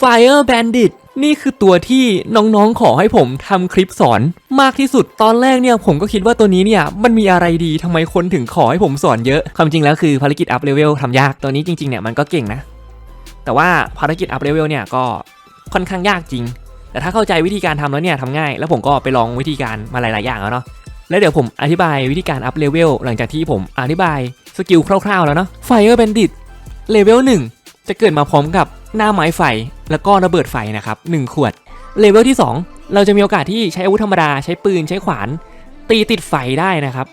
Fire Bandit นี่คือตัวที่น้องๆ ขอให้ผมทำคลิปสอนมากที่สุดตอนแรกเนี่ยผมก็คิดว่าตัวนี้เนี่ยมันมีอะไรดีทำไมคนถึงขอให้ผมสอนเยอะความจริงแล้วคือภารกิจอัพเลเวลทำยากตัวนี้จริงๆเนี่ยมันก็เก่งนะ แต่ว่าภารกิจอัพเลเวลเนี่ยก็ค่อนข้างยากจริง แต่ถ้าเข้าใจวิธีการทำแล้วเนี่ยทำง่าย แล้วผมก็ไปลองวิธีการมาหลายๆอย่างแล้วเนาะแล้วเดี๋ยวผมอธิบายวิธีการอัพเลเวลหลังจากที่ผมอธิบายสกิลคร่าวๆแล้วเนาะ Fire Bandit เลเวล1จะเกิดมาพร้อมกับ หน้าไม้ไฟ แล้วก็ระเบิดไฟนะครับ1ขวด เลเวลที่ 2 เราจะมีโอกาสที่ใช้อาวุธธรรมดาใช้ปืนใช้ขวาน ตีติดไฟได้นะครับ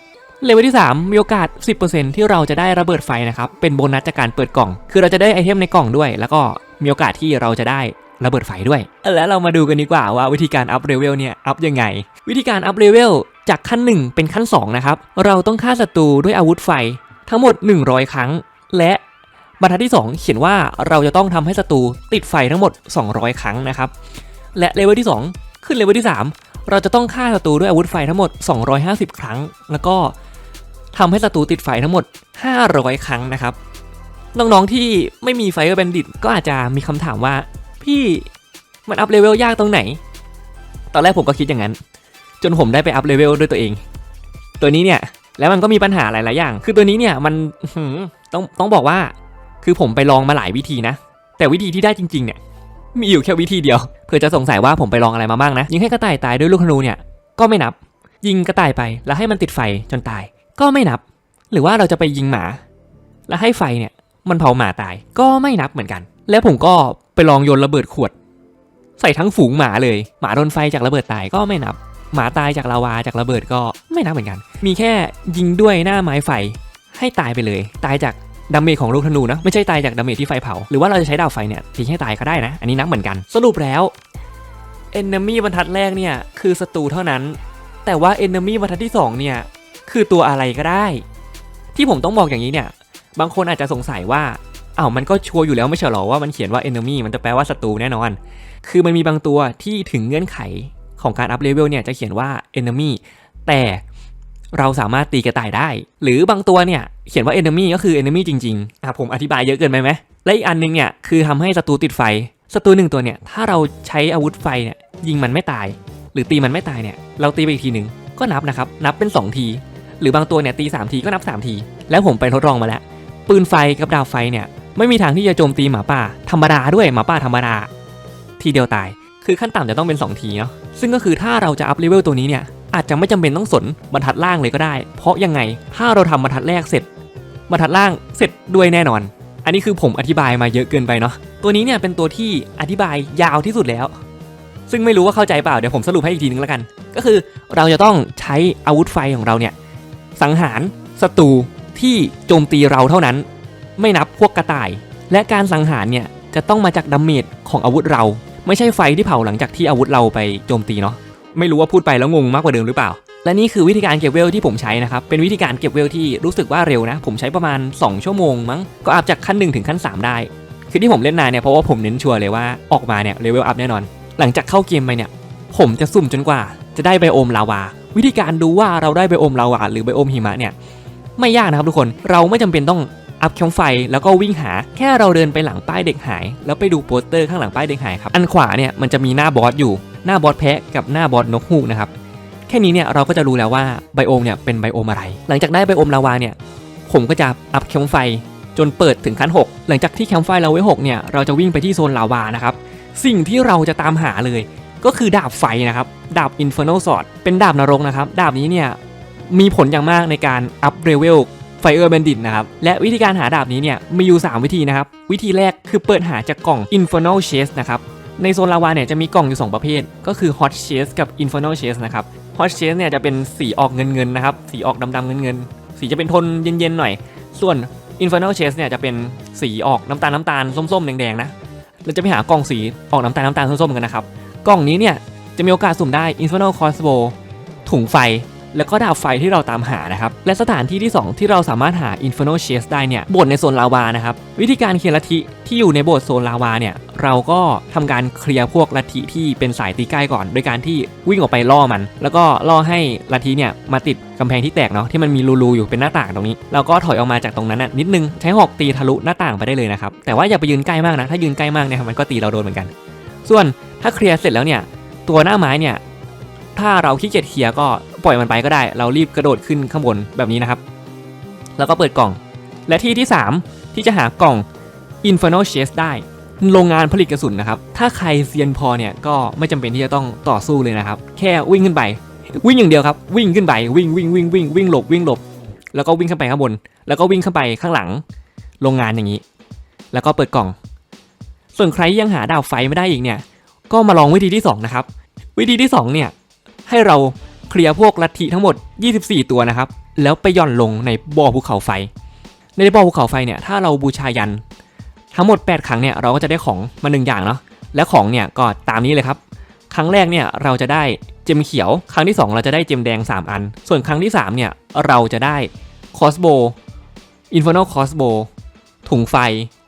เลเวลที่ 3 มีโอกาส 10%ที่เราจะได้ระเบิดไฟนะครับ เป็นโบนัสจากการเปิดกล่อง คือเราจะได้ไอเทมในกล่องด้วย แล้วก็มีโอกาสที่เราจะได้ระเบิดไฟด้วย แล้วเรามาดูกันดีกว่าว่าวิธีการอัพเลเวลเนี่ยอัพยังไง วิธีการอัพเลเวลจากขั้น 1 เป็นขั้น2นะครับ เราต้องฆ่าศัตรูด้วยอาวุธไฟทั้งหมด 100 ครั้ง และ บรรทัดที่ 2 เขียนว่าเราจะต้องทำให้ศัตรูติดไฟทั้งหมด 200 ครั้งนะครับ และเลเวลที่ 2 ขึ้นเลเวลที่ 3 เราจะต้องฆ่าศัตรูด้วยอาวุธไฟทั้งหมด 250 ครั้ง แล้วก็ทำให้ศัตรูติดไฟทั้งหมด 500 ครั้งนะครับ น้องๆที่ไม่มีไฟเออร์แบนดิตก็อาจจะมีคำถามว่า พี่มันอัพเลเวลยากตรงไหน ตอนแรกผมก็คิดอย่างนั้น จนผมได้ไปอัพเลเวลด้วยตัวเอง ตัวนี้เนี่ยแล้วมันก็มีปัญหาหลาย ๆ อย่าง คือตัวนี้เนี่ยมันต้องต้องบอกว่า คือผมไปลองมาหลายวิธีนะ แต่วิธีที่ได้จริง ๆ เนี่ย มีอยู่แค่วิธีเดียวเผื่อจะสงสัยว่าผมไปลองอะไรมาบ้างนะ ยิงให้กระต่ายตายด้วยลูกธนูเนี่ยก็ไม่นับ ยิงกระต่ายไปแล้วให้มันติดไฟจนตาย ก็ไม่นับ หรือว่าเราจะไปยิงหมา แล้วให้ไฟเนี่ย มันเผาหมาตาย ก็ไม่นับเหมือนกัน แล้วผมก็ไปลองโยนระเบิดขวด ใส่ทั้งฝูงหมาเลย หมาโดนไฟจากระเบิดตายก็ไม่นับ หมาตายจากลาวาจากระเบิดก็ไม่นับเหมือนกัน มีแค่ยิงด้วยหน้าไม้ไฟให้ตายไปเลย ตายจาก ดาเมจของลูกธนูนะไม่ใช่ตายจากดาเมจที่ไฟเผา หรือว่าเราจะใช้ดาบไฟเนี่ยทิ้งให้ตายก็ได้นะ อันนี้นับเหมือนกัน สรุปแล้ว Enemy บรรทัดแรกเนี่ยคือศัตรูเท่านั้น แต่ว่า Enemy บรรทัดที่สองเนี่ยคือตัวอะไรก็ได้ ที่ผมต้องบอกอย่างนี้เนี่ย บางคนอาจจะสงสัยว่าอ้าวมันก็ชัวร์อยู่แล้วไม่ใช่หรอว่ามันเขียนว่า enemy มันจะแปลว่าศัตรูแน่นอน คือมันมีบางตัวที่ถึงเงื่อนไขของการอัพเลเวลเนี่ยจะเขียนว่า enemy แต่ เราสามารถตีกระต่ายได้ หรือบางตัวเนี่ยเขียนว่า enemy ก็คือ enemy จริงๆอะผมอธิบายเยอะเกินไปไหมและอีกอันนึงเนี่ยคือทำให้ศัตรูติดไฟศัตรูหนึ่งตัวเนี่ยถ้าเราใช้อาวุธไฟเนี่ยยิงมันไม่ตาย หรือตีมันไม่ตายเนี่ยเราตีไปอีกทีหนึ่งก็นับนะครับนับเป็น 2 ที หรือบางตัวเนี่ยตี 3 ทีก็นับ 3 ที แล้วผมไปทดลองมาแล้ว ปืนไฟกับดาบไฟเนี่ยไม่มีทางที่จะโจมตีหมาป่า ธรรมดาด้วยหมาป่าธรรมดา ทีเดียวตาย คือขั้นต่ำจะต้องเป็น 2 ทีเนาะซึ่งก็คือถ้าเราจะอัพเลเวลตัวนี้เนี่ย อาจจะไม่จำเป็นต้องสนบรรทัดล่างเลยก็ได้ เพราะยังไงถ้าเราทำบรรทัดแรกเสร็จบรรทัดล่างเสร็จด้วยแน่นอน อันนี้คือผมอธิบายมาเยอะเกินไปเนาะตัวนี้เนี่ยเป็นตัวที่อธิบายยาวที่สุดแล้ว ซึ่งไม่รู้ว่าเข้าใจเปล่าเดี๋ยวผมสรุปให้อีกทีนึงแล้วกัน ก็คือเราจะต้องใช้อาวุธไฟของเราเนี่ยสังหารศัตรูที่โจมตีเราเท่านั้น ไม่นับพวกกระต่าย และการสังหารเนี่ยจะต้องมาจากดาเมจของอาวุธเรา ไม่ใช่ไฟที่เผาหลังจากที่อาวุธเราไปโจมตีเนาะ ไม่รู้ว่าพูดไปแล้วงงมากกว่าเดิมหรือเปล่า และนี่คือวิธีการเก็บเวลที่ผมใช้นะครับ เป็นวิธีการเก็บเวลที่รู้สึกว่าเร็วนะ ผมใช้ประมาณ 2 ชั่วโมงมั้ง ก็อัพจากขั้น 1 ถึงขั้น 3 ได้ คือที่ผมเล่นนานเนี่ยเพราะว่าผมเน้นชัวร์เลยว่าออกมาเนี่ยเลเวลอัพแน่นอน หลังจากเข้าเกมไปเนี่ย ผมจะสุ่มจนกว่า จะได้ไบโอมลาวา วิธีการดูว่าเราได้ไบโอมลาวาหรือไบโอมหิมะเนี่ยไม่ยากนะครับทุกคน เราไม่จำเป็นต้องอัพแคมไฟแล้วก็วิ่งหา แค่เราเดินไปหลังป้ายเด็กหาย แล้วไปดูโปสเตอร์ข้างหลังป้ายเด็กหายครับ อันขวาเนี่ยมันจะมีหน้าบอสอยู่ หน้าบอสแพะกับหน้าบอสนกฮูกนะครับแค่นี้เนี่ยเราก็จะรู้แล้วว่าไบโอมเนี่ยเป็นไบโอมอะไร หลังจากได้ไบโอมลาวาเนี่ยผมก็จะอัพแคมไฟจนเปิดถึงขั้น 6 หลังจากที่แคมไฟเราไว้6เนี่ยเราจะวิ่งไปที่โซนลาวานะครับสิ่งที่เราจะตามหาเลย ก็คือดาบไฟนะครับดาบ Infernal Sword เป็นดาบนรกนะครับดาบนี้เนี่ยมีผลอย่างมากในการอัพเลเวล Fire Bandit นะครับและวิธีการหาดาบนี้เนี่ยมีอยู่ 3 วิธีนะครับวิธีแรกคือเปิดหาจากกล่อง Infernal Chest นะครับ ในโซนลาวาเนี่ยจะมีกล่องอยู่ 2 ประเภท ก็คือ Hot Chest กับ Infernal Chest นะครับ Hot Chest เนี่ยจะเป็นสีออกเงินๆนะครับ สีออกดำๆเงินๆ สีจะเป็นโทนเย็นๆหน่อย ส่วน Infernal Chest เนี่ยจะเป็นสีออกน้ำตาลน้ำตาลส้มๆแดงๆนะเราจะไปหากล่องสีออกน้ำตาลน้ำตาลส้มๆกันนะครับ กล่องนี้เนี่ยจะมีโอกาสสุ่มได้ Infernal Crossbow ถุงไฟ แล้วก็ดาบไฟที่เราตามหานะครับ และสถานที่ที่ 2 ที่เราสามารถหา Infernal Chest ได้เนี่ยโบสถ์ในโซนลาวานะครับ วิธีการเคลียร์ลัทธิที่อยู่ในโบสถ์โซนลาวาเนี่ย เราก็ทำการเคลียร์พวกลัทธิที่เป็นสายตีใกล้ก่อน โดยการที่วิ่งออกไปล่อมัน แล้วก็ล่อให้ลัทธิเนี่ยมาติดกำแพงที่แตกเนาะที่มันมีรูๆอยู่เป็นหน้าต่างตรงนี้เราก็ถอยออกมาจากตรงนั้นน่ะนิดนึงใช้หอกตีทะลุหน้าต่างไปได้เลยนะครับแต่ว่าอย่าไปยืนใกล้มากนะถ้ายืนใกล้มากเนี่ยมันก็ตีเราโดนเหมือนกัน ส่วนถ้าเคลียร์เสร็จแล้วเนี่ยตัวหน้าไม้เนี่ยถ้าเราขี้เกียจเคลียร์ก็ปล่อยมันไปก็ได้ เรารีบกระโดดขึ้นข้างบนแบบนี้นะครับ แล้วก็เปิดกล่อง และที่ที่ 3 ที่จะหากล่อง Inferno Chest ได้ โรงงานผลิตกระสุนนะครับ ถ้าใครเซียนพอเนี่ยก็ไม่จำเป็นที่จะต้องต่อสู้เลยนะครับ แค่วิ่งขึ้นไป วิ่งอย่างเดียวครับ วิ่งขึ้นไป วิ่งวิ่งวิ่งวิ่งวิ่งหลบวิ่งหลบ แล้วก็วิ่งขึ้นไปข้างบน แล้วก็วิ่งขึ้นไปข้างหลัง โรงงานอย่างนี้ แล้วก็เปิดกล่อง ส่วนใครยังหาดาวไฟไม่ได้อีกเนี่ย ก็มาลองวิธีที่สองนะครับ วิธีที่สองเนี่ย ให้เราเคลียร์พวกลัทธิทั้งหมด 24 ตัวนะครับ แล้วไปย่อนลงในบ่อภูเขาไฟ ในบ่อภูเขาไฟเนี่ย ถ้าเราบูชายัน ทั้งหมด 8 ครั้งเนี่ยเราก็จะได้ของมาหนึ่งอย่างเนาะและของเนี่ยก็ตามนี้เลยครับ ครั้งแรกเนี่ยเราจะได้เจมเขียว ครั้งที่ 2 เราจะได้เจมแดง 3 อัน ส่วนครั้งที่ 3 เนี่ยเราจะได้คอสโบอินฟ r น a ลคอสโบถุงไฟ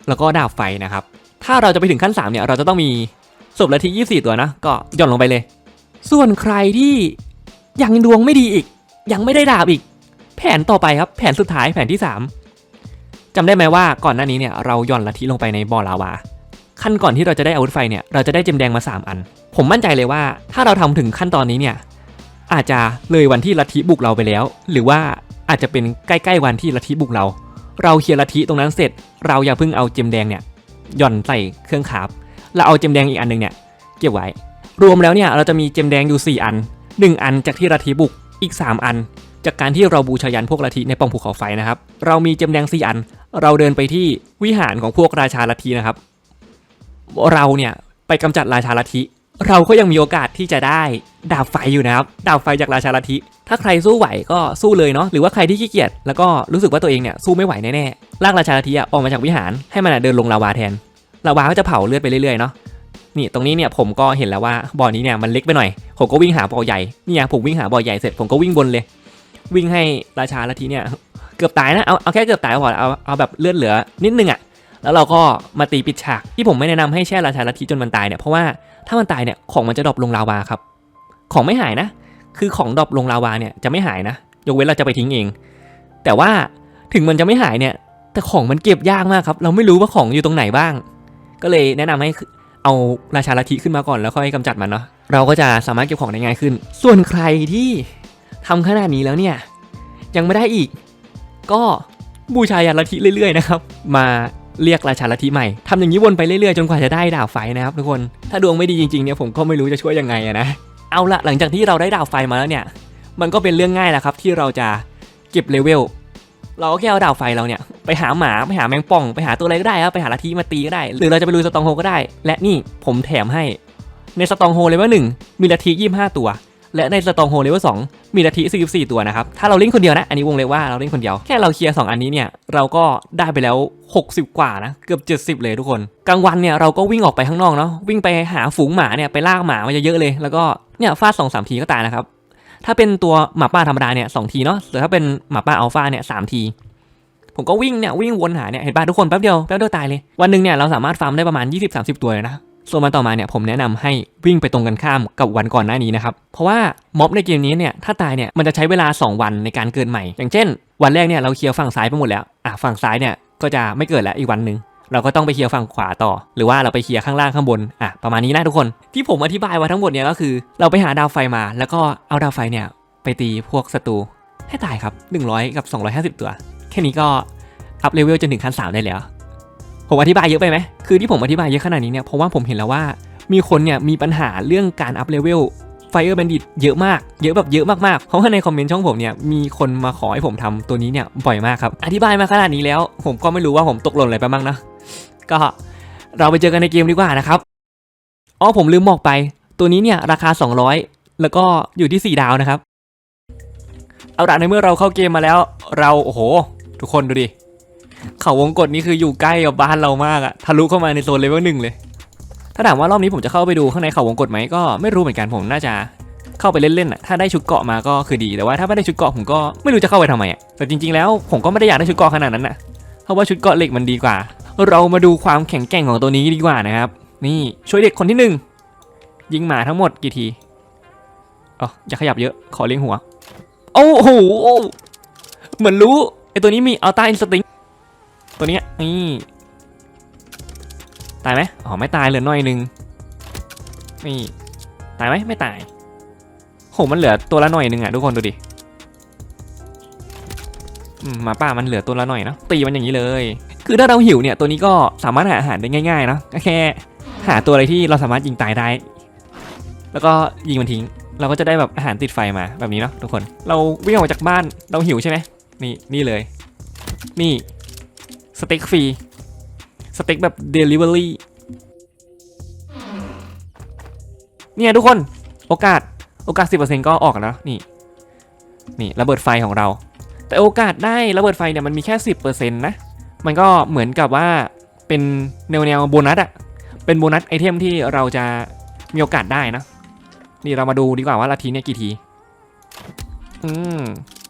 แล้วก็ดาบไฟนะครับ ถ้าเราจะไปถึงขั้น 3 เนี่ยเราจะต้องมีศพละที่24 ตัวนะ ก็หย่อนลงไปเลย ส่วนใครที่ยังดวงไม่ดีอีก ยังไม่ได้ดาบอีก แผนต่อไปครับ แผนสุดท้ายแผนที่ 3 จำได้ไหมว่าก่อนหน้านี้เนี่ยเราย่อนลัทธิลงไปในบ่อลาวา ขั้นก่อนที่เราจะได้อาวุธไฟเนี่ยเราจะได้เจมแดงมา 3 อัน ผมมั่นใจเลยว่าถ้าเราทำถึงขั้นตอนนี้เนี่ยอาจจะเลยวันที่ลัทธิบุกเราไปแล้ว หรือว่าอาจจะเป็นใกล้ๆวันที่ลัทธิบุกเรา เราเคลียร์ลัทธิตรงนั้นเสร็จ เราอย่าเพิ่งเอาเจมแดงเนี่ยย่อนใส่เครื่องคราฟแล้วเอาเจมแดงอีกอันหนึงเนี่ยเก็บไว้ รวมแล้วเนี่ยเราจะมีเจมแดงอยู่ 4 อัน 1 อันจากที่ลัทธิบุกอีก 3 อัน จากการที่เราบูชายันพวกลัทธิในปองภูเขาไฟนะครับ เรามีเจมแดง4อัน เราเดินไปที่วิหารของพวกราชาลัทธินะครับ เราเนี่ยไปกำจัดราชาลัทธิเราก็ยังมีโอกาสที่จะได้ดาบไฟอยู่นะครับ ดาบไฟจากราชาลัทธิ ถ้าใครสู้ไหวก็สู้เลยเนาะ หรือว่าใครที่ขี้เกียจแล้วก็รู้สึกว่าตัวเองเนี่ยสู้ไม่ไหวแน่ๆลากราชาลัทธิออกมาจากวิหารให้มันเดินลงลาวาแทน ลาวาก็จะเผาเลือดไปเรื่อยๆเนาะ นี่ตรงนี้เนี่ยผมก็เห็นแล้วว่าบ่อนี้เนี่ยมันเล็กไปหน่อย ผมก็วิ่งหาบ่อใหญ่ นี่ผมวิ่งหาบ่อใหญ่เสร็จผมก็วิ่งบนเลย วิ่งให้ราชาลัทธิเนี่ยเกือบตายนะเอาเอาแค่เกือบตายก็พอเอาเอาแบบเลือดเหลือนิดนึงอะแล้วเราก็มาตีปิดฉากที่ผมไม่แนะนำให้แช่ราชาลัทธิจนมันตายเนี่ยเพราะว่าถ้ามันตายเนี่ยของมันจะดรอปลงลาวาครับ ของไม่หายนะ คือของดรอปลงลาวาเนี่ยจะไม่หายนะยกเว้นเราจะไปทิ้งเอง แต่ว่าถึงมันจะไม่หายเนี่ย แต่ของมันเก็บยากมากครับ เราไม่รู้ว่าของอยู่ตรงไหนบ้าง ก็เลยแนะนำให้เอาราชาลัทธิขึ้นมาก่อนแล้วค่อยกำจัดมันเนาะเราก็จะสามารถเก็บของได้ง่ายขึ้น ส่วนใครที่ ทำขนาดนี้แล้วเนี่ย ยังไม่ได้อีก ก็บูชายันลัทธิเรื่อยๆนะครับ มาเรียกราชาลัทธิใหม่ทำอย่างนี้วนไปเรื่อยๆจนกว่าจะได้ดาวไฟนะครับทุกคน ถ้าดวงไม่ดีจริงๆเนี่ยผมก็ไม่รู้จะช่วยยังไงอะนะ เอาละหลังจากที่เราได้ดาวไฟมาแล้วเนี่ย มันก็เป็นเรื่องง่ายแหละครับที่เราจะเก็บเลเวล เราก็แค่เอาดาวไฟเราเนี่ยไปหาหมาไปหาแมงป่อง ไปหาตัวอะไรก็ได้ครับไปหาลัทธิมาตีก็ได้ หรือเราจะไปลุยสตองโฮก็ได้ และนี่ผมแถมให้ ในสตองโฮเลเวลหนึ่งมีลัทธิยี่ห้าตัว และในสตองโฮเลเวลสองมีลัทธิ44 ตัวนะครับ ถ้าเราเล่นคนเดียวนะ อันนี้วงเล็บว่าเราเล่นคนเดียว แค่เราเคลียร์2อันนี้เนี่ย เราก็ได้ไปแล้ว 60 กว่านะ เกือบ 70 เลยทุกคน กลางวันเนี่ยเราก็วิ่งออกไปข้างนอกเนาะ วิ่งไปหาฝูงหมาเนี่ย ไปลากหมามาเยอะๆเลย แล้วก็เนี่ยฟาด2 3ทีก็ตายนะครับ ถ้าเป็นตัวหมาป่าธรรมดาเนี่ยสทีเนาะ แต่ถ้าเป็นหมาป่าอัลฟาเนี่ยสามทีผมก็วิ่งเนี่ยวิ่งวนหาเนี่ยเห็นป่ะทุกคนแป๊บเดียวแป๊บเดียวตายเลยวันหนึ่งเนี่ยเราสามารถฟาร์มได้ประมาณ 20-30 ตัวเลยนะ ส่วนวันต่อมาเนี่ยผมแนะนำให้วิ่งไปตรงกันข้ามกับวันก่อนหน้านี้นะครับ เพราะว่าม็อบในเกมนี้เนี่ยถ้าตายเนี่ยมันจะใช้เวลา 2 วันในการเกิดใหม่ อย่างเช่น วันแรกเนี่ยเราเคลียร์ฝั่งซ้ายไปหมดแล้วอะฝั่งซ้ายเนี่ยก็จะไม่เกิดแล้วอีกวันหนึ่งเราก็ต้องไปเคลียร์ฝั่งขวาต่อ หรือว่าเราไปเคลียร์ข้างล่างข้างบนอะประมาณนี้นะทุกคน ที่ผมอธิบายมาทั้งหมดเนี่ยก็คือ เราไปหาดาวไฟมา แล้วก็เอาดาวไฟเนี่ยไปตีพวกศัตรูให้ตายครับ 100 กับ 250 ตัว แค่นี้ก็อัพเลเวลจนถึงขั้น3ได้แล้ว ผมอธิบายเยอะไปไหม คือที่ผมอธิบายเยอะขนาดนี้เนี่ย เพราะว่าผมเห็นแล้วว่า มีคนเนี่ยมีปัญหาเรื่องการอัพเลเวล Fire Bandit เยอะมาก เยอะแบบเยอะมากๆ เพราะว่าในคอมเมนต์ช่องผมเนี่ย มีคนมาขอให้ผมทำตัวนี้เนี่ยบ่อยมากครับ อธิบายมาขนาดนี้แล้ว ผมก็ไม่รู้ว่าผมตกหล่นอะไรไปบ้างนะ ก็เราไปเจอกันในเกมดีกว่านะครับ อ๋อผมลืมบอกไป ตัวนี้เนี่ยราคา 200 แล้วก็อยู่ที่ 4 ดาวนะครับ เอาละในเมื่อเราเข้าเกมมาแล้ว เราโอ้โห ทุกคนดูดิ เขาวงกฏนี่คืออยู่ใกล้กับบ้านเรามากอะทะลุเข้ามาในโซนเลเวลหนึ่งเลย ถ้าถามว่ารอบนี้ผมจะเข้าไปดูข้างในเขาวงกฏไหมก็ไม่รู้เหมือนกันผมน่าจะเข้าไปเล่นๆอะถ้าได้ชุดเกาะมาก็คือดีแต่ว่าถ้าไม่ได้ชุดเกาะผมก็ไม่รู้จะเข้าไปทำไมอะแต่จริงๆแล้วผมก็ไม่ได้อยากได้ชุดเกาะขนาดนั้นน่ะเพราะว่าชุดเกาะเหล็กมันดีกว่า เรามาดูความแข็งแกร่งของตัวนี้ดีกว่านะครับ นี่ช่วยเด็กคนที่หนึ่งยิงหมาทั้งหมดกี่ทีอ๋ออย่าขยับเยอะขอเลี้ยงหัวโอ้โหเหมือนรู้ไอตัวนี้มีอัลต้าอินสติ้ง ตัวเนี้ยนี่ตายไหมอ๋อไม่ตายเหลือหน่อยนึงนี่ตายไหมไม่ตายโหมันเหลือตัวละหน่อยนึงอะทุกคนดูดิมาป่ามันเหลือตัวละหน่อยเนะตีมันอย่างนี้เลย คือถ้าเราหิวเนี่ยตัวนี้ก็สามารถหาอาหารได้ง่ายๆเนะก็แค่หาตัวอะไรที่เราสามารถยิงตายได้ แล้วก็ยิงมันทิ้ง เราก็จะได้แบบอาหารติดไฟมาแบบนี้เนาะทุกคน เราวิ่งออกจากบ้านเราหิวใช่ไหมนี่นี่เลย นี่ สเต็กฟรี สเต็กแบบเดลิเวอรี่เนี่ยทุกคนโอกาสโอกาส 10%ก็ออกแล้วนี่นี่ระเบิดไฟของเรา แต่โอกาสได้ระเบิดไฟเนี่ยมันมีแค่ 10%นะมันก็เหมือนกับว่าเป็นแนวแนวโบนัสอะเป็นโบนัสไอเทมที่เราจะมีโอกาสได้นะนี่เรามาดูดีกว่าว่าละทีเนี่ยกี่ที อืม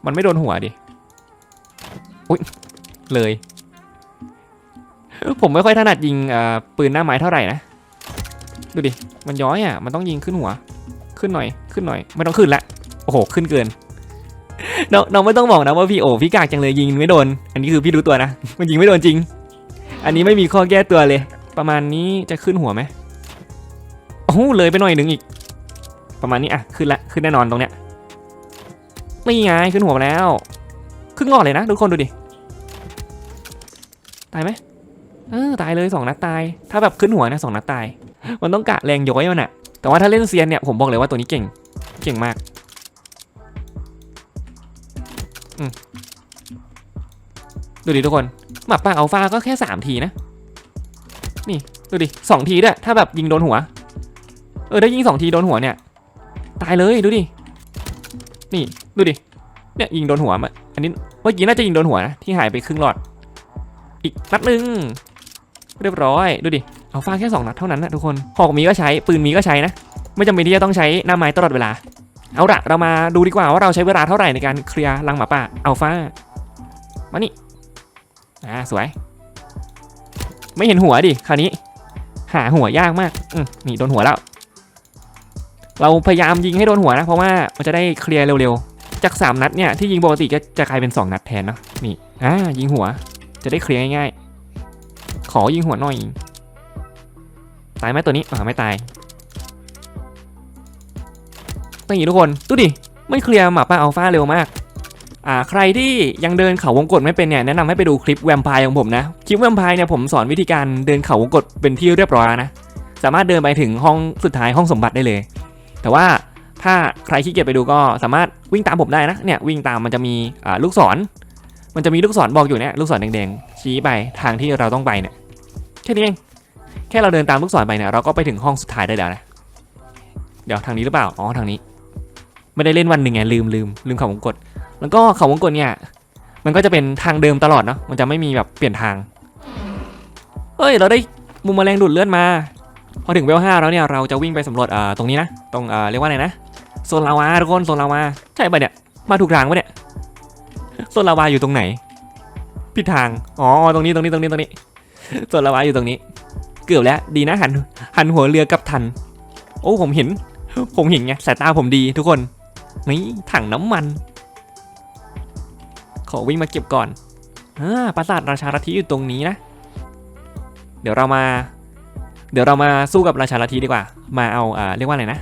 มันไม่โดนหัวดิ อุ้ยเลย ผมไม่ค่อยถนัดยิงปืนหน้าไม้เท่าไหร่นะ ดูดิ มันย้อยอะ มันต้องยิงขึ้นหัว ขึ้นหน่อย ขึ้นหน่อย ไม่ต้องขึ้นละ โอ้โห ขึ้นเกิน น้องน้องไม่ต้องบอกนะว่าพี่โอ้พี่กากจังเลยยิงไม่โดน อันนี้คือพี่รู้ตัวนะ มันยิงไม่โดนจริง อันนี้ไม่มีข้อแก้ตัวเลย ประมาณนี้จะขึ้นหัวไหมโอ้โหเลยไปหน่อยหนึ่งอีก ประมาณนี้อะ ขึ้นละ ขึ้นแน่นอนตรงเนี้ย ไม่ไงขึ้นหัวแล้ว ขึ้นงอเลยนะทุกคนดูดิ ตายไหม เออตายเลยสองนัดตาย ถ้าแบบขึ้นหัวนะสองนัดตาย มันต้องกะแรงย้อยมันอะแต่ว่าถ้าเล่นเซียนเนี่ยผมบอกเลยว่าตัวนี้เก่ง เก่งมากอดูดิทุกคนหมาป่าอัลฟาก็แค่สามทีนะ นี่ดูดิสองทีด้วยถ้าแบบยิงโดนหัว เออได้ยิงสองทีโดนหัวเนี่ย ตายเลยดูดิ นี่ดูดิ เนี่ยยิงโดนหัวมาอันนี้เมื่อกี้น่าจะยิงโดนหัวนะที่หายไปครึ่งหลอด อีกนัดหนึ่ง เรียบร้อยดูดิเอาฟาแค่สองนัดเท่านั้นนะทุกคนหอกมีก็ใช้ปืนมีก็ใช้นะ ไม่จำเป็นที่จะต้องใช้หน้าไม้ตลอดเวลา เอาละเรามาดูดีกว่าว่าเราใช้เวลาเท่าไหร่ในการเคลียร์รังหมาป่าอัลฟามานี่อ่าสวย ไม่เห็นหัวดิคราวนี้ หาหัวยากมากอืมนี่โดนหัวแล้ว เราพยายามยิงให้โดนหัวนะ เพราะว่ามันจะได้เคลียร์เร็วๆ จาก 3 นัดเนี่ยที่ยิงปกติก็จะกลายเป็น 2 นัดแทนเนาะนี่อ่ายิงหัวจะได้เคลียร์ง่ายๆ อยิงหัวหน่อย ตายไหมตัวนี้อ่าไม่ตายต้องอย่างนี้ทุกคนดูดิไม่เคลียร์หมาป่าอัลฟาเร็วมากอ่าใครที่ยังเดินเขาวงกตไม่เป็นเนี่ยแนะนำให้ไปดูคลิปแวมไพร์ของผมนะคลิปแวมไพร์เนี่ยผมสอนวิธีการเดินเขาวงกตเป็นที่เรียบร้อยนะสามารถเดินไปถึงห้องสุดท้ายห้องสมบัติได้เลย แต่ว่าถ้าใครขี้เกียจไปดูก็สามารถวิ่งตามผมได้นะเนี่ยวิ่งตามมันจะมีลูกศร มันจะมีลูกศรบอกอยู่เนี่ยลูกศรแดงๆชี้ไปทางที่เราต้องไปเนี่ย แค่นี้เอง แค่เราเดินตามลูกศรไปเนี่ยเราก็ไปถึงห้องสุดท้ายได้แล้วนะ เดี๋ยวทางนี้หรือเปล่า อ๋อทางนี้ ไม่ได้เล่นวันหนึ่งไงลืมลืมลืมเขาวงกดแล้วก็เขาวงกดเนี่ย มันก็จะเป็นทางเดิมตลอดเนาะ มันจะไม่มีแบบเปลี่ยนทาง เอ้ย เราได้มุมแมลงดูดเลือดมา พอถึงเวลห้าแล้วเนี่ยเราจะวิ่งไปสำรวจเอ่อตรงนี้นะ ตรงเอ่อเรียกว่าไรนะโซนลาวาทุกคนโซนลาวาใช่ปะเนี่ย มาถูกทางปะเนี่ยโซนลาวาอยู่ตรงไหนผิดทาง อ๋อ ตรงนี้ ตรงนี้ ตรงนี้ ตรงนี้ โซนลาวาอยู่ตรงนี้ เกือบแล้วดีนะหันหันหัวเรือกับทัน โอ้ผมเห็น ผมเห็นไงสายตาผมดีทุกคนนี่ถังน้ำมัน ขอวิ่งมาเก็บก่อนอ่าปราสาทราชาลัทธิอยู่ตรงนี้นะ เดี๋ยวเรามา เดี๋ยวเรามาสู้กับราชาลัทธิดีกว่า มาเอาอ่าเรียกว่าอะไรนะ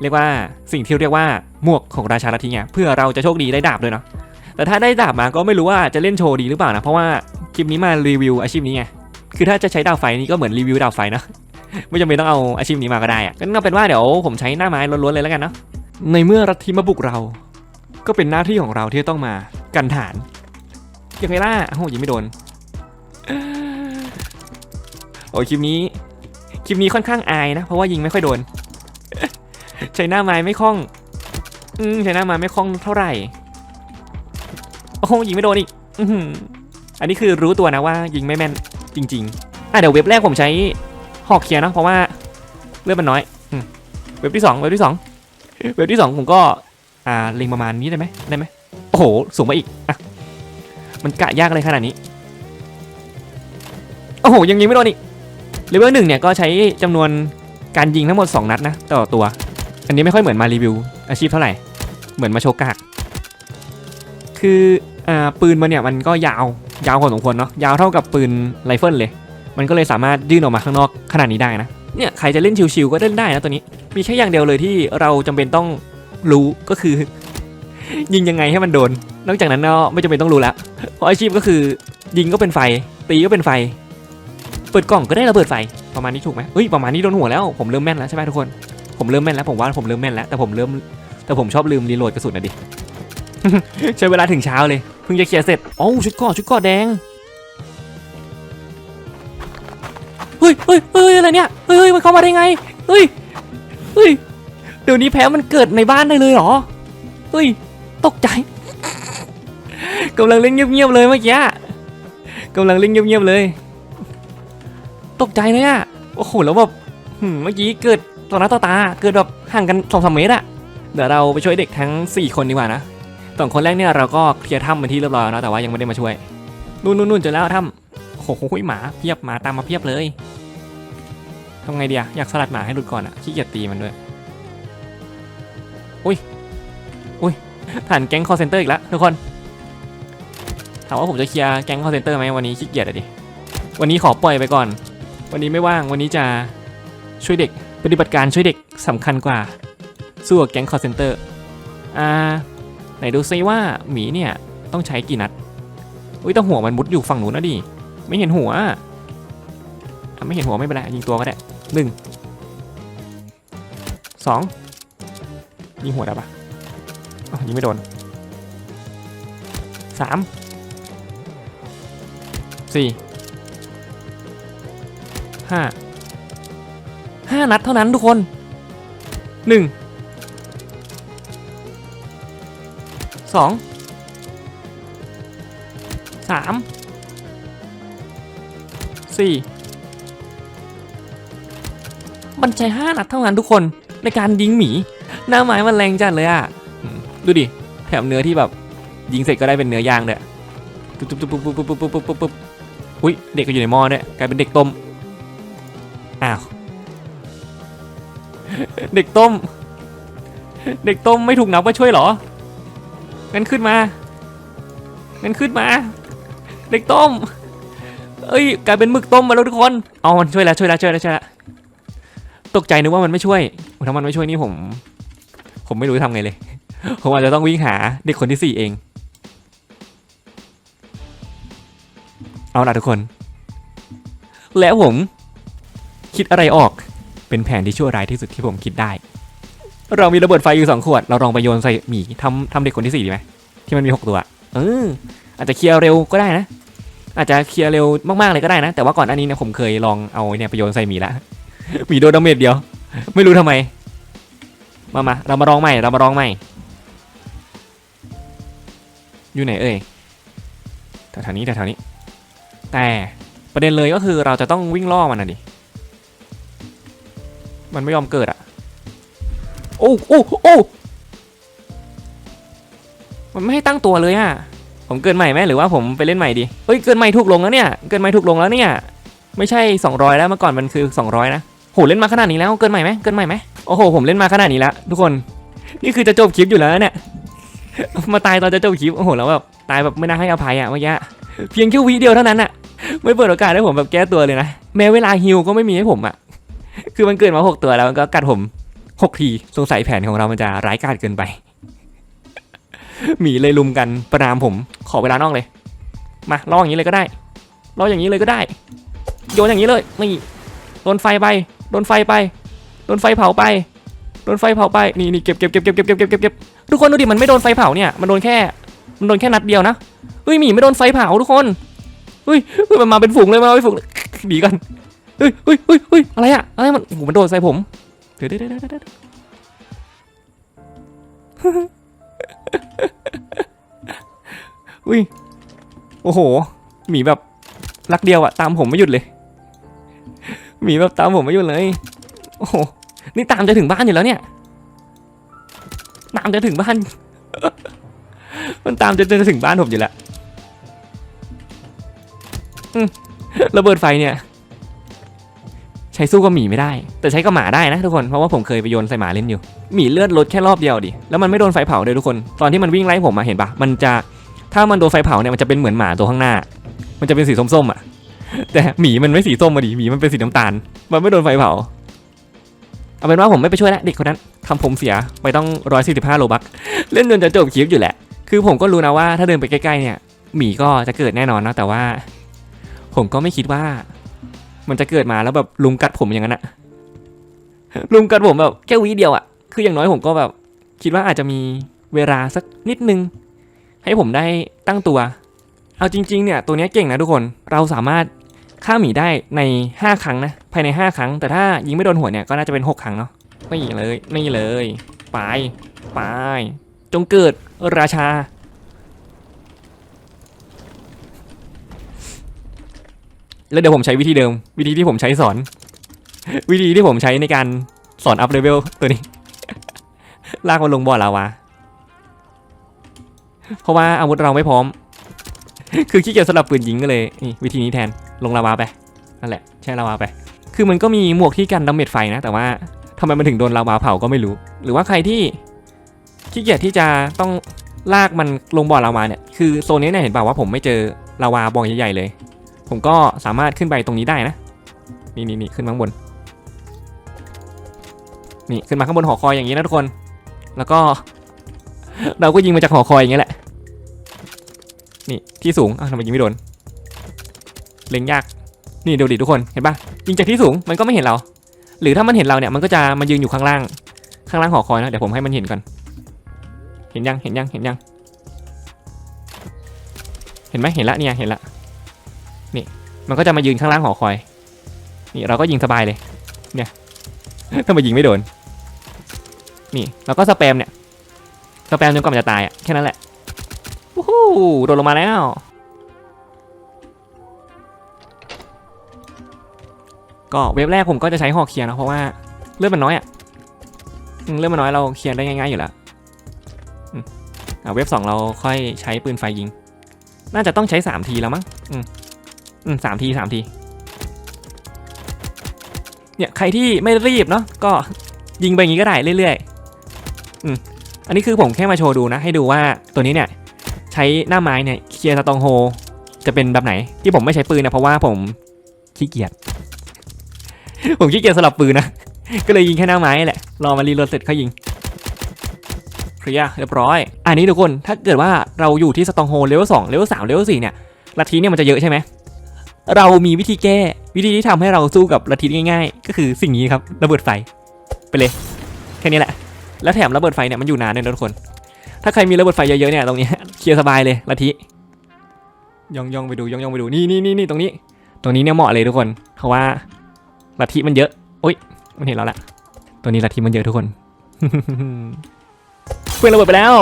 เรียกว่าสิ่งที่เรียกว่าหมวกของราชาลัทธิไงเพื่อเราจะโชคดีได้ดาบด้วยเนาะแต่ถ้าได้ดาบมาก็ไม่รู้ว่าจะเล่นโชว์ดีหรือเปล่านะเพราะว่าคลิปนี้มารีวิวอาชีพนี้ไง คือถ้าจะใช้ดาวไฟนี่ก็เหมือนรีวิวดาวไฟนะไม่จำเป็นต้องเอาอาชีพนี้มาก็ได้อะงั้นก็เป็นว่าเดี๋ยวผมใช้หน้าไม้ล้วนๆเลยแล้วกันเนาะในเมื่อลัทธิมาบุกเรา ก็เป็นหน้าที่ของเราที่ต้องมากันฐานยังไงล่ะโอ้โหยิงไม่โดนโอ้ยคลิปนี้คลิปนี้ค่อนข้างอายนะ เพราะว่ายิงไม่ค่อยโดน ใช้หน้าไม้ไม่คล่อง อืมใช้หน้าไม้ไม่คล่องเท่าไหร่โอ้โหยิงไม่โดนอีกอันนี้คือรู้ตัวนะว่ายิงไม่แม่น จริงๆอะเดี๋ยวเว็บแรกผมใช้หอกเคลียร์นะเพราะว่าเลือดมันน้อยเว็บที่สองเว็บที่สองเว็บที่สองผมก็อ่าเล็งประมาณนี้ได้ไหมได้ไหมโอ้โหสูงมาอีกอะมันกะยากเลยขนาดนี้โอ้โหยังยิงไม่โดนอีกเลเวลหนึ่งเนี่ยก็ใช้จำนวนการยิงทั้งหมด 2 นัดนะต่อตัว อันนี้ไม่ค่อยเหมือนมารีวิวอาชีพเท่าไหร่เหมือนมาโชว์กากคืออ่าปืนมันเนี่ยมันก็ยาว ยาวพอสมควรเนาะยาวเท่ากับปืนไรเฟิลเลย มันก็เลยสามารถยื่นออกมาข้างนอกขนาดนี้ได้นะเนี่ยใครจะเล่นชิวๆก็เล่นได้นะตัวนี้ มีแค่อย่างเดียวเลยที่เราจำเป็นต้องรู้ก็คือ ยิงยังไงให้มันโดน นอกจากนั้นก็ไม่จำเป็นต้องรู้แล้วเพราะอาชีพก็คือ ยิงก็เป็นไฟ ตีก็เป็นไฟ เปิดกล่องก็ได้ระเบิดไฟประมาณนี้ถูกไหมเฮ้ยประมาณนี้โดนหัวแล้วผมเริ่มแม่นแล้วใช่ไหมทุกคนผมเริ่มแม่นแล้วผมว่าผมเริ่มแม่นแล้วแต่ผมเริ่มแต่ผมชอบลืมรีโหลดกระสุนนะดิ ใช้เวลาถึงเช้าเลยเพิ่งจะเคลียร์เสร็จอ๋อชุดกาะชุดกาะแดงเฮ้ยเฮ้ยเฮ้ยอะไรเนี่ยเฮ้ยเฮ้ยมันเข้ามาได้ไงเฮ้ยเฮ้ยเดี๋ยวนี้แพ้มันเกิดในบ้านได้เลยเหรอเฮ้ยตกใจกำลังเล่นเงียบๆเลยเมื่อกี้กำลังเล่นเงียบๆเลย ตกใจเลยอะโอ้โหแล้วแบบเมื่อกี้เกิดต่อหน้าต่อตาเกิดแบบห่างกันสองสามเมตรอะเดี๋ยวเราไปช่วยเด็กทั้ง 4 คนดีกว่านะ สองคนแรกเนี่ยเราก็เคลียร์ถ้ำเป็นที่เรียบร้อยแล้วนะแต่ว่ายังไม่ได้มาช่วยนู่นนู่นนู่นเจอแล้วถ้ำโอ้โหหมาเพียบหมาตามมาเพียบเลยทำไงดีอะอยากสลัดหมาให้หลุดก่อนอะขี้เกียจตีมันด้วยอุ้ยอุ้ยผ่านแก๊งคอร์เซนเตอร์อีกแล้วทุกคนถามว่าผมจะเคลียร์แก๊งคอร์เซนเตอร์ไหมวันนี้ขี้เกียจอะดิวันนี้ขอปล่อยไปก่อน วันนี้ไม่ว่างวันนี้จะช่วยเด็กปฏิบัติการช่วยเด็กสำคัญกว่าสู้กับแก๊งคอร์เซนเตอร์อ่า ไหนดูซิว่าหมีเนี่ยต้องใช้กี่นัด อุ้ยแต้องหัวมันมุดอยู่ฝั่งหนูนะดิ ไม่เห็นหัว ไม่เห็นหัวไม่เป็นไรยิงตัวก็ได้หนึ่งสองยิงหัวได้ปะอ้าวยิงไม่โดนสามสี่ห้าห้านัดเท่านั้นทุกคนหนึ่ง สองสามสี่มันใช้ห้านัดเท่านั้นทุกคนในการยิงหมี หน้าไม้มันแรงจัดเลยอะ ดูดิ แถมเนื้อที่แบบ ยิงเสร็จก็ได้เป็นเนื้อย่างเนี่ยปุ๊บปุ๊บปุ๊บปุ๊บปุ๊บปุ๊บปุ๊บปุ๊บอุ้ยเด็กก็อยู่ในหม้อเนี่ยกลายเป็นเด็กต้ม อ้าว เด็กต้ม เด็กต้มไม่ถูกนับว่าช่วยเหรอ งั้นขึ้นมางั้นขึ้นมา เด็กต้ม เอ้ยกลายเป็นหมึกต้มมาแล้วทุกคน เอามันช่วยแล้วช่วยแล้วช่วยแล้วช่วยแล้วตกใจนึกว่ามันไม่ช่วยถ้ามันไม่ช่วยนี่ผม ผมไม่รู้จะทำไงเลย ผมอาจจะต้องวิ่งหาเด็กคนที่สี่เอง เอาล่ะทุกคน แล้วผม คิดอะไรออกเป็นแผนที่ชั่วร้ายที่สุดที่ผมคิดได้ เรามีระเบิดไฟอยู่สองขวด เราลองไปโยนใส่หมีทำทำเด็กคนที่สี่ดีไหมที่มันมีหกตัวเอออาจจะเคลียร์เร็วก็ได้นะ อาจจะเคลียร์เร็วมากๆเลยก็ได้นะ แต่ว่าก่อนอันนี้เนี่ยผมเคยลองเอาเนี่ยไปโยนใส่หมีละหมีโดนดาเมจเดียว ไม่รู้ทำไม มามาเรามาลองใหม่เรามาลองใหม่อยู่ไหนเอ่ยแถวๆนี้แถวๆนี้ แต่ประเด็นเลยก็คือเราจะต้องวิ่งล่อมันนะดิมันไม่ยอมเกิดอะ โอ้โอ้โอ้มันไม่ให้ตั้งตัวเลยอะผมเกินใหม่ไหมหรือว่าผมไปเล่นใหม่ดีเฮ้ยเกินใหม่ถูกลงแล้วเนี่ย เกินใหม่ถูกลงแล้วเนี่ย ไม่ใช่ 200 แล้วเมื่อก่อนมันคือ 200 นะโหเล่นมาขนาดนี้แล้วเกินใหม่ไหมเกินใหม่ไหมโอ้โหผมเล่นมาขนาดนี้แล้วทุกคน นี่คือจะจบคลิปอยู่แล้วเนี่ย มาตายตอนจะจบคลิปโอ้โหแล้วแบบตายแบบไม่น่าให้อภัยอะเมื่อกี้เพียงแค่วิเดียวเท่านั้นอะ ไม่เปิดโอกาสให้ผมแบบแก้ตัวเลยนะ แม้เวลาฮิวก็ไม่มีให้ผมอะ คือมันเกิดมาหกตัวแล้วมันก็กัดผม หกที สงสัยแผนของเรามันจะร้ายกาจเกินไป หมีเลยลุมกันประนามผม ขอเวลานอกเลย มาล่ออย่างนี้เลยก็ได้ล่ออย่างนี้เลยก็ได้ โยนอย่างนี้เลยนี่โดนไฟไปโดนไฟไปโดนไฟเผาไปโดนไฟเผาไปนี่นี่เก็บเก็บเก็บเก็บเก็บเก็บเก็บเก็บเก็บทุกคนดูดิมันไม่โดนไฟเผาเนี่ยมันโดนแค่ มันโดนแค่นัดเดียวนะเฮ้ยหมีไม่โดนไฟเผาทุกคนเฮ้ยเฮ้ยมันมาเป็นฝูงเลยมาเป็นฝูงเลยหนีกันเฮ้ยเฮ้ยเฮ้ยเฮ้ยอะไรอะอะไรมันโอ้โหมันโดนใส่ผม เดี๋ยวเดี๋ยวเดี๋ยวอุ้ย โอ้โห หมีแบบรักเดียวอะตามผมไม่หยุดเลย หมีแบบตามผมไม่หยุดเลย โอ้โห นี่ตามจะถึงบ้านอยู่แล้วเนี่ย ตามจะถึงบ้าน มันตามจะจะถึงบ้านผมอยู่แล้วระเบิดไฟเนี่ย ใช้สู้กับหมีไม่ได้ แต่ใช้กับหมาได้นะทุกคนเพราะว่าผมเคยไปโยนใส่หมาเล่นอยู่หมีเลือดลดแค่รอบเดียวดิแล้วมันไม่โดนไฟเผาเลยทุกคน ตอนที่มันวิ่งไล่ผมมาเห็นปะมันจะถ้ามันโดนไฟเผาเนี่ยมันจะเป็นเหมือนหมาตัวข้างหน้า มันจะเป็นสีส้มๆอะแต่หมีมันไม่สีส้มมาดิหมีมันเป็นสีน้ำตาล มันไม่โดนไฟเผาเอาเป็นว่าผมไม่ไปช่วยแล้วเด็กคนนั้นทำผมเสียไปต้องร้อยสี่สิบห้าโลบักเล่นจนจะจบคลิปอยู่แหละ คือผมก็รู้นะว่าถ้าเดินไปใกล้ๆเนี่ยหมีก็จะเกิดแน่นอนนะแต่ว่า ผมก็ไม่คิดว่า มันจะเกิดมาแล้วแบบลุมกัดผมอย่างนั้นอะลุมกัดผมแบบแค่วิเดียวอะคืออย่างน้อยผมก็แบบคิดว่าอาจจะมีเวลาสักนิดนึง ให้ผมได้ตั้งตัว เอาจริง ๆ เนี่ยตัวนี้เก่งนะทุกคนเราสามารถฆ่าหมีได้ใน 5 ครั้งนะภายใน 5 ครั้ง แต่ถ้ายิงไม่โดนหัวเนี่ยก็น่าจะเป็น 6 ครั้งเนาะนี่เลยนี่เลยไปไปจงเกิดราชา แล้วเดี๋ยวผมใช้วิธีเดิม วิธีที่ผมใช้สอน วิธีที่ผมใช้ในการสอนอัพเลเวลตัวนี้ ลากมันลงบ่อลาวาเพราะว่าอาวุธเราไม่พร้อม คือขี้เกียจสลับปืนยิงก็เลยนี่วิธีนี้แทนลงลาวาไปนั่นแหละใช่ลาวาไป คือมันก็มีหมวกที่กันดาเมจไฟนะ แต่ว่าทำไมมันถึงโดนลาวาเผาก็ไม่รู้ หรือว่าใครที่ขี้เกียจที่จะต้องลากมันลงบ่อลาวาเนี่ย คือโซนนี้เนี่ยเห็นเปล่าว่าผมไม่เจอลาวาบ่อใหญ่ๆเลย ผมก็สามารถขึ้นไปตรงนี้ได้นะ นี่นี่นี่ขึ้นมาข้างบน นี่ขึ้นมาข้างบนหอคอยอย่างนี้นะทุกคน แล้วก็ เราก็ยิงมาจากหอคอยอย่างนี้แหละ นี่ที่สูงอ้าวทำไมยิงไม่โดน เล็งยาก นี่เดี๋ยวดิทุกคน เห็นปะยิงจากที่สูงมันก็ไม่เห็นเรา หรือถ้ามันเห็นเราเนี่ยมันก็จะมายืนอยู่ข้างล่าง ข้างล่างหอคอยนะ เดี๋ยวผมให้มันเห็นก่อน เห็นยัง เห็นยัง เห็นยัง เห็นไหมเห็นละเนี่ย เห็นละ มันก็จะมายืนข้างล่างหอคอย นี่เราก็ยิงสบายเลย เนี่ยถ้ามายิงไม่โดน นี่เราก็สแปมเนี่ย สแปมจนกว่ามันจะตายอะแค่นั้นแหละวู้ฮู้โดนลงมาแล้ว ก็เว็บแรกผมก็จะใช้หอกเคลียร์นะเพราะว่าเลือดมันน้อยอะเลือดมันน้อยเราเคลียร์ได้ง่ายๆอยู่แล้วอืมอะเว็บสองเราค่อยใช้ปืนไฟยิง น่าจะต้องใช้สามทีแล้วมั้งอืม สามทีสามที เนี่ยใครที่ไม่รีบเนาะก็ยิงไปอย่างนี้ก็ได้เรื่อยๆอืมอันนี้คือผมแค่มาโชว์ดูนะ ให้ดูว่าตัวนี้เนี่ยใช้หน้าไม้เนี่ยเคลียร์สตองโฮจะเป็นแบบไหน ที่ผมไม่ใช้ปืนนะเพราะว่าผมขี้เกียจผมขี้เกียจสลับปืนนะ ก็เลยยิงแค่หน้าไม้แหละรอมารีโหลดเสร็จค่อยยิงเคลียร์เรียบร้อย อันนี้ทุกคนถ้าเกิดว่าเราอยู่ที่สตองโฮเลเวลสองเลเวลสามเลเวลสี่เนี่ยลัทธิเนี่ยมันจะเยอะใช่ไหม เรามีวิธีแก้ วิธีที่ทำให้เราสู้กับลัทธิง่ายๆ ก็คือสิ่งนี้ครับระเบิดไฟไปเลยแค่นี้แหละ แล้วแถมระเบิดไฟเนี่ยมันอยู่นานด้วยทุกคน ถ้าใครมีระเบิดไฟเยอะๆเนี่ยตรงนี้เคลียร์สบายเลยลัทธิย่องย่องไปดูย่องย่องไปดูนี่นี่นี่นี่ตรงนี้ ตรงนี้เนี่ยเหมาะเลยทุกคน เพราะว่าลัทธิมันเยอะโอ๊ยมันเห็นเราละตัวนี้ลัทธิมันเยอะทุกคนเพื่อนระเบิดไปแล้ว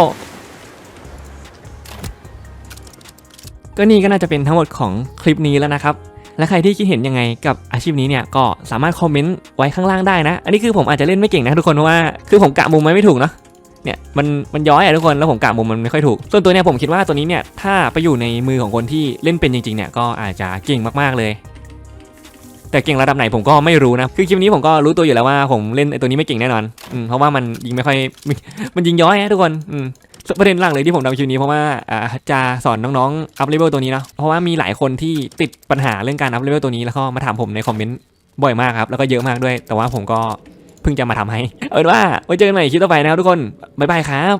ก็นี่ก็น่าจะเป็นทั้งหมดของคลิปนี้แล้วนะครับ และใครที่คิดเห็นยังไงกับอาชีพนี้เนี่ยก็สามารถคอมเมนต์ไว้ข้างล่างได้นะ อันนี้คือผมอาจจะเล่นไม่เก่งนะทุกคนเพราะว่าคือผมกะมุมไว้ไม่ถูกเนาะเนี่ยมันมันย้อยอะทุกคนแล้วผมกะมุมมันไม่ค่อยถูกส่วนตัวเนี่ยผมคิดว่าตัวนี้เนี่ยถ้าไปอยู่ในมือของคนที่เล่นเป็นจริงๆเนี่ยก็อาจจะเก่งมากๆเลย แต่เก่งระดับไหนผมก็ไม่รู้นะคือคลิปนี้ผมก็รู้ตัวอยู่แล้วว่าผมเล่นไอ้ตัวนี้ไม่เก่งแน่นอนอืมเพราะว่ามันยิงไม่ค่อยมันยิงย้อยนะทุกคนอืม ประเด็นหลักเลยที่ผมทำคลิปนี้เพราะว่าจะสอนน้องๆอัพเลเวลตัวนี้เนาะเพราะว่ามีหลายคนที่ติดปัญหาเรื่องการอัพเลเวลตัวนี้แล้วก็มาถามผมในคอมเมนต์บ่อยมากครับแล้วก็เยอะมากด้วย แต่ว่าผมก็เพิ่งจะมาทำให้ เอาเป็นว่าไว้เจอกันใหม่คลิปต่อไปนะครับทุกคนบ๊ายบายครับ